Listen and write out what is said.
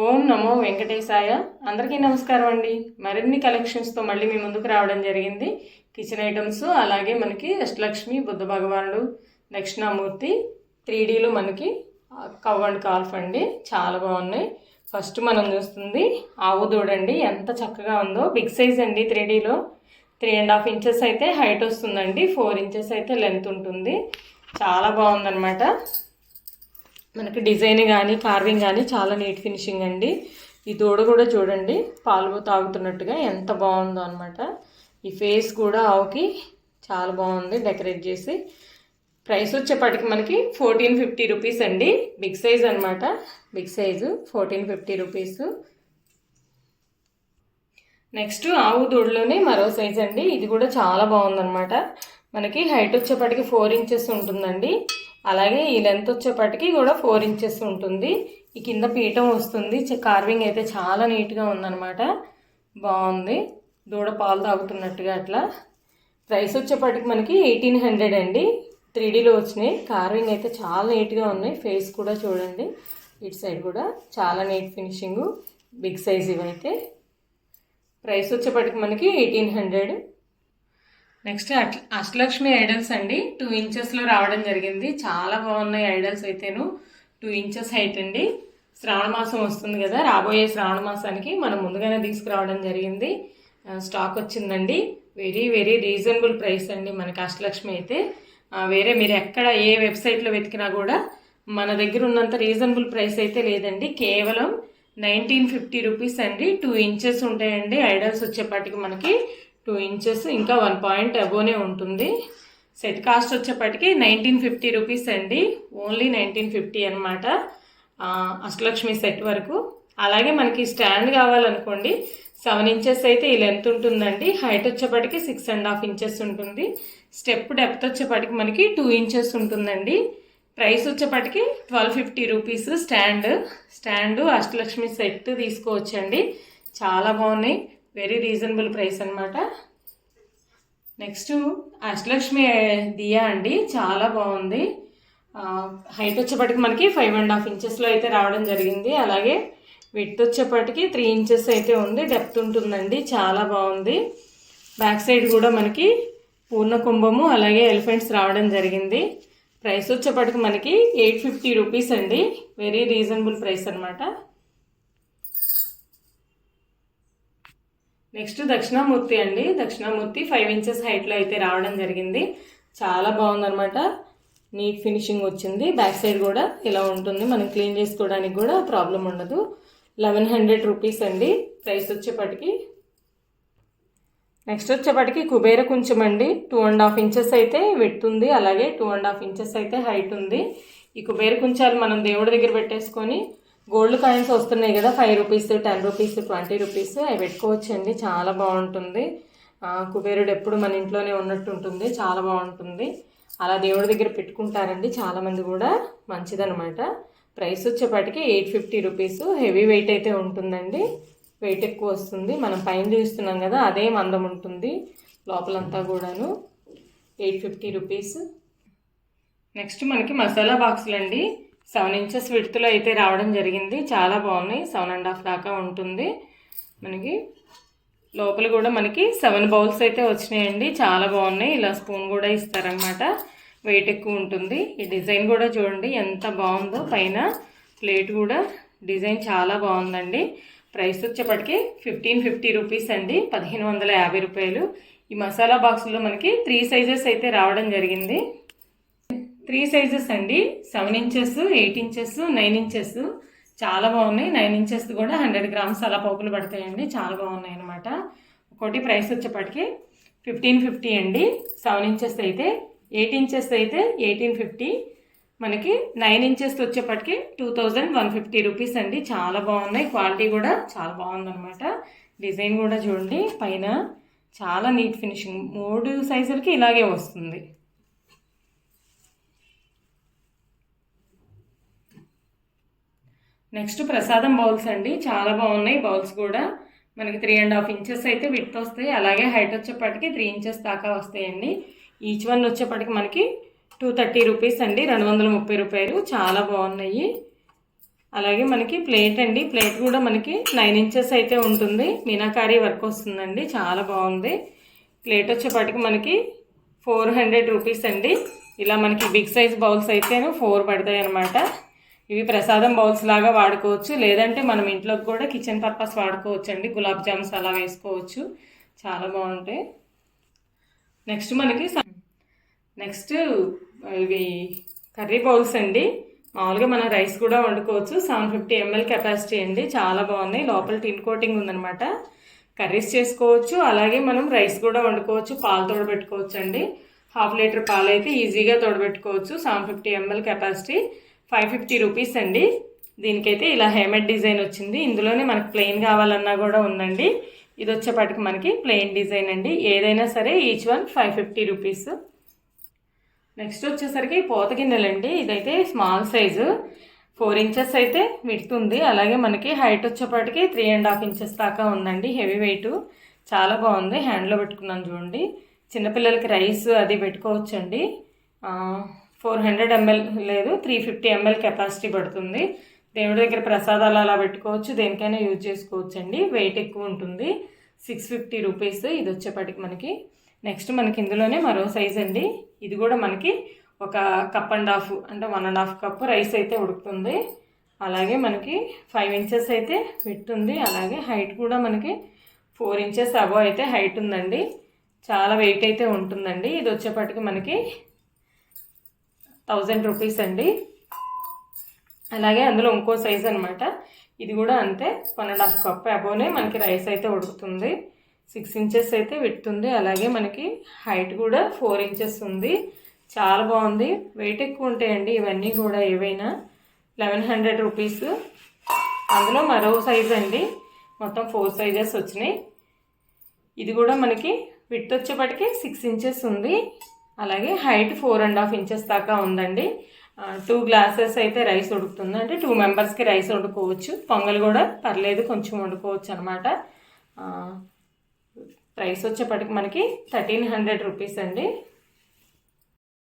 ఓం నమో వెంకటేశాయ. అందరికీ నమస్కారం అండి. మరిన్ని కలెక్షన్స్తో మళ్ళీ మీ ముందుకు రావడం జరిగింది. కిచెన్ ఐటమ్స్ అలాగే మనకి అష్టలక్ష్మి బుద్ధ భగవానుడు దక్షిణామూర్తి త్రీ డీలు మనకి కవ్ అండ్ కాల్ఫ్ అండి. చాలా బాగున్నాయి. ఫస్ట్ మనం చూస్తుంది ఆవు దూడండి ఎంత చక్కగా ఉందో. బిగ్ సైజ్ అండి త్రీ డీలో త్రీ అండ్ హాఫ్ ఇంచెస్ అయితే హైట్ వస్తుందండి. ఫోర్ ఇంచెస్ అయితే లెంత్ ఉంటుంది. చాలా బాగుందన్నమాట. మనకి డిజైన్ కానీ కార్వింగ్ కానీ చాలా నీట్ ఫినిషింగ్ అండి. ఈ దూడ కూడా చూడండి పాలు తాగుతున్నట్టుగా ఎంత బాగుందో అనమాట ఈ ఫేస్ కూడా ఆవుకి చాలా బాగుంది డెకరేట్ చేసి. ప్రైస్ వచ్చేప్పటికి మనకి ఫోర్టీన్ ఫిఫ్టీ రూపీస్ అండి. బిగ్ సైజ్ అనమాట big size fourteen fifty rupees next ఆవు దూడలోనే మరో సైజ్ అండి. ఇది కూడా చాలా బాగుందన్నమాట. మనకి హైట్ వచ్చేప్పటికి ఫోర్ ఇంచెస్ ఉంటుందండి. అలాగే ఈ లెంత్ వచ్చేప్పటికి కూడా ఫోర్ ఇంచెస్ ఉంటుంది. ఈ కింద పీఠం వస్తుంది. కార్వింగ్ అయితే చాలా నీట్గా ఉందన్నమాట. బాగుంది. దూడ పాలు తాగుతున్నట్టుగా అట్లా. ప్రైస్ వచ్చేప్పటికి మనకి ఎయిటీన్ హండ్రెడ్ అండి. త్రీడీలో వచ్చినాయి. కార్వింగ్ అయితే చాలా నీట్గా ఉన్నాయి. ఫేస్ కూడా చూడండి. ఇటు సైడ్ కూడా చాలా నీట్ ఫినిషింగ్ బిగ్ సైజ్ ఇవైతే. ప్రైస్ వచ్చేప్పటికి మనకి eighteen hundred next Ashtalakshmi idols అండి. టూ ఇంచెస్లో రావడం జరిగింది. చాలా బాగున్నాయి ఐడల్స్ అయితేను. టూ ఇంచెస్ హైట్ అండి. శ్రావణ మాసం వస్తుంది కదా. రాబోయే శ్రావణ మాసానికి మనం ముందుగానే తీసుకురావడం జరిగింది. స్టాక్ వచ్చిందండి. వెరీ వెరీ రీజనబుల్ ప్రైస్ అండి మనకి అష్టలక్ష్మి అయితే. వేరే మీరు ఎక్కడ ఏ వెబ్సైట్లో వెతికినా కూడా మన దగ్గర ఉన్నంత రీజనబుల్ ప్రైస్ అయితే లేదండి. కేవలం నైన్టీన్ ఫిఫ్టీ రూపీస్ అండి. టూ ఇంచెస్ ఉంటాయండి. ఐడల్స్ వచ్చేపాటికి మనకి టూ ఇంచెస్ ఇంకా వన్ పాయింట్ అబోనే ఉంటుంది. సెట్ కాస్ట్ వచ్చేప్పటికి నైన్టీన్ ఫిఫ్టీ రూపీస్ అండి. ఓన్లీ నైన్టీన్ ఫిఫ్టీ అనమాట అష్టలక్ష్మి సెట్ వరకు. అలాగే మనకి స్టాండ్ కావాలనుకోండి సెవెన్ ఇంచెస్ అయితే ఈ లెంత్ ఉంటుందండి. హైట్ వచ్చేప్పటికి సిక్స్ అండ్ హాఫ్ ఇంచెస్ ఉంటుంది. స్టెప్ డెప్త్ వచ్చేప్పటికి మనకి టూ ఇంచెస్ ఉంటుందండి. ప్రైస్ వచ్చేప్పటికి twelve fifty rupees stand stand Ashtalakshmi set తీసుకోవచ్చండి. చాలా బాగున్నాయి. వెరీ రీజనబుల్ ప్రైస్ అనమాట నెక్స్ట్ అష్టలక్ష్మి eh, దియా అండి. చాలా బాగుంది. హైట్ వచ్చేప్పటికి మనకి ఫైవ్ అండ్ హాఫ్ ఇంచెస్లో అయితే రావడం జరిగింది. అలాగే విత్ వచ్చేప్పటికి త్రీ ఇంచెస్ అయితే ఉంది. డెప్త్ ఉంటుందండి. చాలా బాగుంది. బ్యాక్ సైడ్ కూడా మనకి పూర్ణ కుంభము అలాగే ఎలిఫెంట్స్ రావడం జరిగింది. ప్రైస్ వచ్చేప్పటికి మనకి ఎయిట్ ఫిఫ్టీ రూపీస్ అండి. వెరీ రీజనబుల్ ప్రైస్ అనమాట నెక్స్ట్ దక్షిణామూర్తి అండి. దక్షిణామూర్తి ఫైవ్ ఇంచెస్ హైట్లో అయితే రావడం జరిగింది. చాలా బాగుందనమాట నీట్ ఫినిషింగ్ వచ్చింది. బ్యాక్ సైడ్ కూడా ఇలా ఉంటుంది. మనం క్లీన్ చేసుకోవడానికి కూడా ప్రాబ్లం ఉండదు. లెవెన్ హండ్రెడ్ రూపీస్ అండి. ప్రైస్ వచ్చేపటికి. నెక్స్ట్ వచ్చేపటికి కుబేర కొంచెం అండి. టూ అండ్ హాఫ్ ఇంచెస్ అయితే వెట్టుంది అలాగే టూ అండ్ హాఫ్ ఇంచెస్ అయితే హైట్ ఉంది. ఈ కుబేర కుంచాలు మనం దేవుడి దగ్గర పెట్టేసుకొని గోల్డ్ కాయిన్స్ వస్తున్నాయి కదా five rupees ten rupees twenty rupees అవి పెట్టుకోవచ్చండి. చాలా బాగుంటుంది. కుబేరుడు ఎప్పుడు మన ఇంట్లోనే ఉన్నట్టు ఉంటుంది. చాలా బాగుంటుంది. అలా దేవుడి దగ్గర పెట్టుకుంటారండి. చాలామంది కూడా మంచిదనమాట ప్రైస్ వచ్చేపాటికి eight fifty rupees. Heavy weight అయితే ఉంటుందండి. వెయిట్ ఎక్కువ వస్తుంది. మనం పైన చూస్తున్నాం కదా అదే మందం ఉంటుంది లోపలంతా కూడాను. Eight fifty rupees. నెక్స్ట్ మనకి మసాలా బాక్సులు అండి సెవెన్ ఇంచెస్ విడుతులో అయితే రావడం జరిగింది. చాలా బాగున్నాయి. సెవెన్ అండ్ హాఫ్ దాకా ఉంటుంది. మనకి లోపల కూడా మనకి సెవెన్ బౌల్స్ అయితే వచ్చినాయండి. చాలా బాగున్నాయి. ఇలా స్పూన్ కూడా ఇస్తారనమాట వెయిట్ ఎక్కువ ఉంటుంది. ఈ డిజైన్ కూడా చూడండి. ఎంత బాగుందో. పైన ప్లేట్ కూడా డిజైన్ చాలా బాగుందండి. ప్రైస్ వచ్చేప్పటికి ఫిఫ్టీన్ ఫిఫ్టీ రూపీస్ అండి. పదిహేను వందల యాభై రూపాయలు. ఈ మసాలా బాక్స్లో మనకి త్రీ సైజెస్ అయితే రావడం జరిగింది. త్రీ సైజెస్ అండి. Seven inches eight inches nine inches. చాలా బాగున్నాయి. నైన్ ఇంచెస్ కూడా హండ్రెడ్ గ్రామ్స్ అలా పోపులు పడతాయండి. చాలా బాగున్నాయి అనమాట ఒకటి ప్రైస్ వచ్చేప్పటికి ఫిఫ్టీన్ ఫిఫ్టీ అండి. సెవెన్ ఇంచెస్ అయితే ఎయిట్ ఇంచెస్ అయితే ఎయిటీన్ ఫిఫ్టీ. మనకి నైన్ ఇంచెస్ వచ్చేప్పటికి two thousand one fifty rupees అండి. చాలా బాగున్నాయి. క్వాలిటీ కూడా చాలా బాగుందన్నమాట. డిజైన్ కూడా చూడండి. పైన చాలా నీట్ ఫినిషింగ్. మూడు సైజులకి ఇలాగే వస్తుంది. నెక్స్ట్ ప్రసాదం బౌల్స్ అండి. చాలా బాగున్నాయి బౌల్స్ కూడా. మనకి త్రీ అండ్ హాఫ్ ఇంచెస్ అయితే విత్ వస్తాయి. అలాగే హైట్ వచ్చేప్పటికి త్రీ ఇంచెస్ దాకా వస్తాయండి. ఈచ్ వన్ వచ్చేప్పటికి మనకి టూ థర్టీ రూపీస్ అండి. రెండు వందల ముప్పై రూపాయలు. చాలా బాగున్నాయి. అలాగే మనకి ప్లేట్ అండి. ప్లేట్ కూడా మనకి నైన్ ఇంచెస్ అయితే ఉంటుంది. మీనాకారీ వర్క్ వస్తుందండి. చాలా బాగుంది. ప్లేట్ వచ్చేపాటికి మనకి ఫోర్ హండ్రెడ్ రూపీస్ అండి. ఇలా మనకి బిగ్ సైజ్ బౌల్స్ అయితేను ఫోర్ పడతాయి అన్నమాట ఇవి ప్రసాదం బౌల్స్ లాగా వాడుకోవచ్చు. లేదంటే మనం ఇంట్లోకి కూడా కిచెన్ పర్పస్ వాడుకోవచ్చు అండి గులాబ్ జామ్స్ అలా వేసుకోవచ్చు. చాలా బాగుంటాయి. నెక్స్ట్ మనకి నెక్స్ట్ ఇవి కర్రీ బౌల్స్ అండి. మామూలుగా మనం రైస్ కూడా వండుకోవచ్చు. సెవెన్ ఫిఫ్టీ ఎంఎల్ కెపాసిటీ అండి. చాలా బాగున్నాయి. లోపల టిన్ కోటింగ్ ఉందనమాట కర్రీస్ చేసుకోవచ్చు. అలాగే మనం రైస్ కూడా వండుకోవచ్చు. పాలు తోడబెట్టుకోవచ్చు అండి హాఫ్ లీటర్ పాలు అయితే ఈజీగా తోడబెట్టుకోవచ్చు. Seven fifty ML capacity. Five fifty rupees అండి. దీనికైతే ఇలా హేమెడ్ డిజైన్ వచ్చింది. ఇందులోనే మనకు ప్లెయిన్ కావాలన్నా కూడా ఉందండి. ఇది వచ్చేపాటికి మనకి ప్లెయిన్ డిజైన్ అండి. ఏదైనా సరే each one five fifty rupees. Next వచ్చేసరికి పోత గిన్నెలండి. ఇదైతే స్మాల్ సైజు. ఫోర్ ఇంచెస్ అయితే విడుతుంది అలాగే మనకి హైట్ వచ్చేపాటికి త్రీ అండ్ హాఫ్ ఇంచెస్ దాకా ఉందండి. Heavy weight. చాలా బాగుంది. హ్యాండ్లో పెట్టుకున్నాను చూడండి. చిన్నపిల్లలకి రైస్ అది పెట్టుకోవచ్చండి. ఫోర్ హండ్రెడ్ ఎంఎల్ లేదు త్రీ ఫిఫ్టీ ఎంఎల్ కెపాసిటీ పడుతుంది. దేవుడి దగ్గర ప్రసాదాలు అలా పెట్టుకోవచ్చు దేనికైనా యూజ్ చేసుకోవచ్చు అండి వెయిట్ ఎక్కువ ఉంటుంది. సిక్స్ ఫిఫ్టీ రూపీస్ ఇది వచ్చేపాటికి మనకి. నెక్స్ట్ మనకి ఇందులోనే మరో సైజ్ అండి. ఇది కూడా మనకి ఒక కప్ అండ్ హాఫ్ అంటే one and half cup rice అయితే ఉడుకుతుంది. అలాగే మనకి ఫైవ్ ఇంచెస్ అయితే పెట్టుంది. అలాగే హైట్ కూడా మనకి ఫోర్ ఇంచెస్ అబో అయితే హైట్ ఉందండి. చాలా వెయిట్ అయితే ఉంటుందండి. ఇది వచ్చేపాటికి మనకి థౌజండ్ రూపీస్ అండి. అలాగే అందులో ఇంకో సైజ్ అనమాట ఇది కూడా అంతే వన్ అండ్ హాఫ్ కప్ అబోనే మనకి రైస్ అయితే ఉడుకుతుంది. సిక్స్ ఇంచెస్ అయితే విడుతుంది అలాగే మనకి హైట్ కూడా ఫోర్ ఇంచెస్ ఉంది. చాలా బాగుంది. వెయిట్ ఎక్కువ ఉంటాయండి ఇవన్నీ కూడా ఏవైనా. Eleven hundred rupees. అందులో మరో సైజ్ అండి. మొత్తం ఫోర్ సైజెస్ వచ్చినాయి. ఇది కూడా మనకి విత్ వచ్చేపటికి సిక్స్ ఇంచెస్ ఉంది. అలాగే height four and half inches దాకా ఉందండి. టూ గ్లాసెస్ అయితే రైస్ ఉడుకుతుంది. అంటే టూ మెంబర్స్కి రైస్ వండుకోవచ్చు పొంగల్ కూడా పర్లేదు కొంచెం వండుకోవచ్చు అనమాట ప్రైస్ వచ్చేప్పటికి మనకి థర్టీన్ హండ్రెడ్ రూపీస్ అండి.